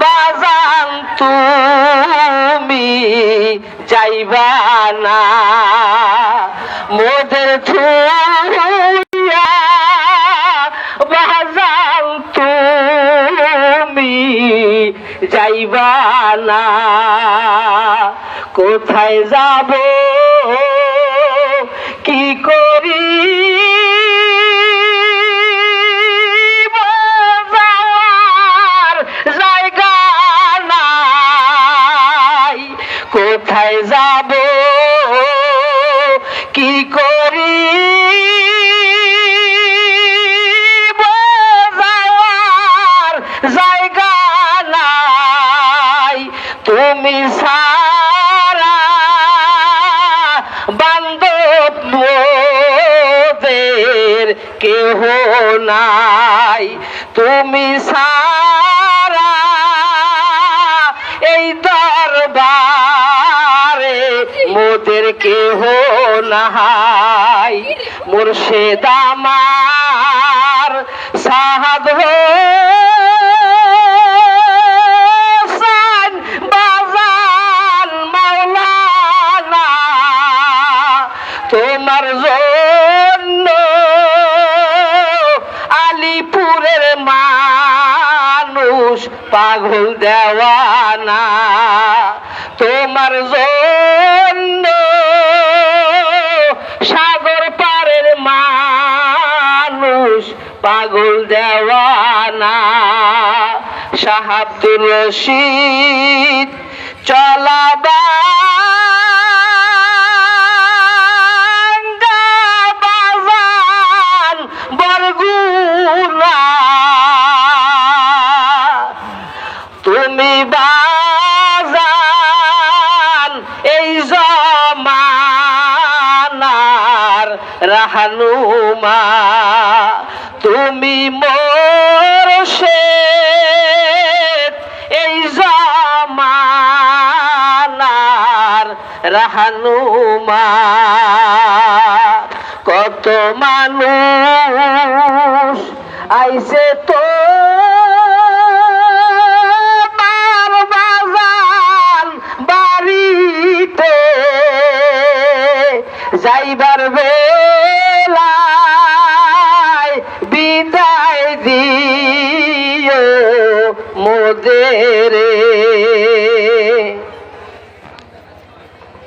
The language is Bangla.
বাজান তুমি যাইবা না। মোদের বাজান তুমি যাইবা না। কোথায় যাব কি করি কোথায় যাব? কি করি? যাওয়ার জায়গা নাই। তুমি সারা বান্ধব মোদের কেহ নাই। তুমি সারা কেহ নাই মুর্শেদ আমার সাহাদ হোসেন বাজান মাওলানা। তোমার পাগল দেওয়ানা। তোমার জন্য মানুষ পাগল দেওয়ানা। শাহাবুর রশিদ চলাবা বাজান বরগুনা। রাহানুমা তুমি মোর এই জামানার রাহানুমা কত মানুষ আইসে তো যাইবার বেলায় বিদায় দিও মোদের।